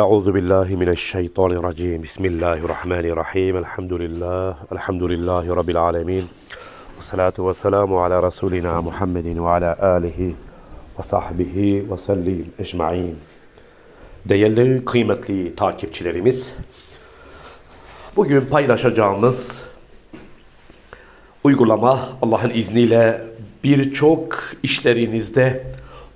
أعوذ بالله من الشيطان الرجيم بسم الله الرحمن الرحيم الحمد لله الحمد لله رب العالمين والصلاة والسلام على رسولنا محمد وعلى آله وصحبه وسلم ecmaîn. Değerli kıymetli takipçilerimiz, bugün paylaşacağımız uygulama Allah'ın izniyle birçok işlerinizde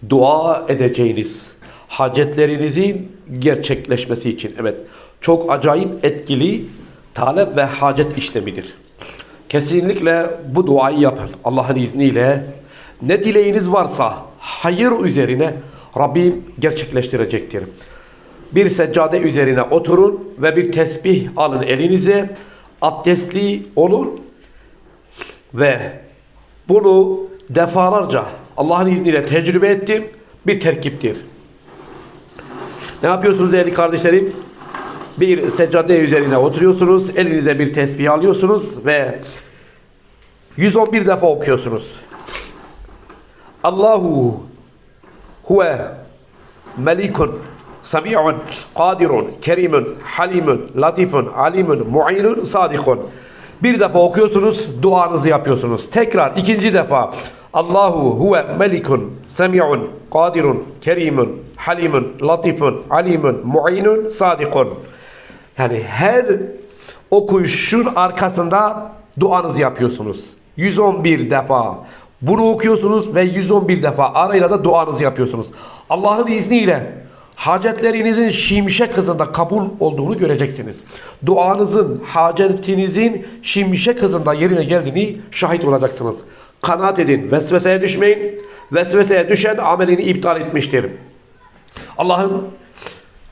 dua edeceğiniz hacetlerinizin gerçekleşmesi için evet çok acayip etkili talep ve hacet işlemidir. Kesinlikle bu duayı yapın Allah'ın izniyle. Ne dileğiniz varsa hayır üzerine Rabbim gerçekleştirecektir. Bir seccade üzerine oturun ve bir tesbih alın elinize. Abdestli olun ve bunu defalarca Allah'ın izniyle tecrübe ettim. Bir terkiptir. Ne yapıyorsunuz değerli kardeşlerim? Bir seccade üzerine oturuyorsunuz. Elinize bir tesbih alıyorsunuz ve 111 defa okuyorsunuz. Allahu huve melikun sami'un kadirun kerimun halimun latifun alimun mu'inun sadikun. Bir defa okuyorsunuz, duanızı yapıyorsunuz. Tekrar ikinci defa Allahu huve melikun semi'un kadirun kerimun halimun latifun alimun mu'inun sadikun. Yani her okuyuşun arkasında duanızı yapıyorsunuz. 111 defa. Bunu okuyorsunuz ve 111 defa arayla da duanızı yapıyorsunuz. Allah'ın izniyle hacetlerinizin şimşek hızında kabul olduğunu göreceksiniz. Duanızın, hacetinizin şimşek hızında yerine geldiğini şahit olacaksınız. Kanaat edin, vesveseye düşmeyin. Vesveseye düşen amelini iptal etmiştir. Allah'ın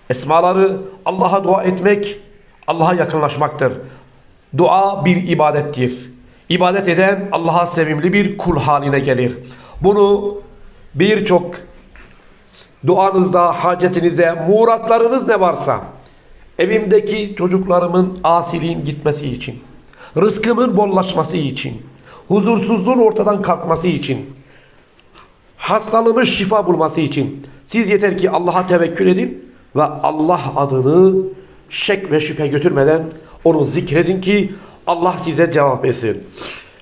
esmaları, Allah'a dua etmek, Allah'a yakınlaşmaktır. Dua bir ibadettir. İbadet eden Allah'a sevimli bir kul haline gelir. Bunu birçok duanızda, hacetinizde, muratlarınız ne varsa, evimdeki çocuklarımın asiliğin gitmesi için, rızkımın bollaşması için, huzursuzluğun ortadan kalkması için, hastalığımın şifa bulması için siz yeter ki Allah'a tevekkül edin ve Allah adını şek ve şüphe götürmeden onu zikredin ki Allah size cevap versin.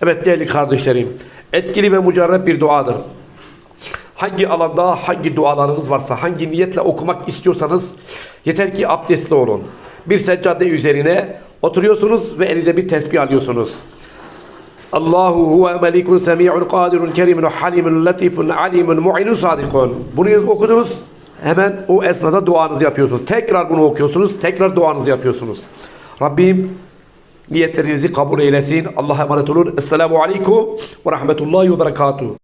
Evet değerli kardeşlerim, etkili ve mucarreb bir duadır. Hangi alanda hangi dualarınız varsa, hangi niyetle okumak istiyorsanız yeter ki abdestli olun. Bir seccade üzerine oturuyorsunuz ve elinize bir tesbih alıyorsunuz. Allahu huve melikun semi'un kadirun kerimun halimun latifun alimun mu'inun sadikun. Bunu okudunuz. Hemen o esnada duanızı yapıyorsunuz. Tekrar bunu okuyorsunuz. Tekrar duanızı yapıyorsunuz. Rabbim niyetlerinizi kabul eylesin. Allah'a emanet olun. Esselamu aleyküm ve rahmetullahi ve berekatuhu.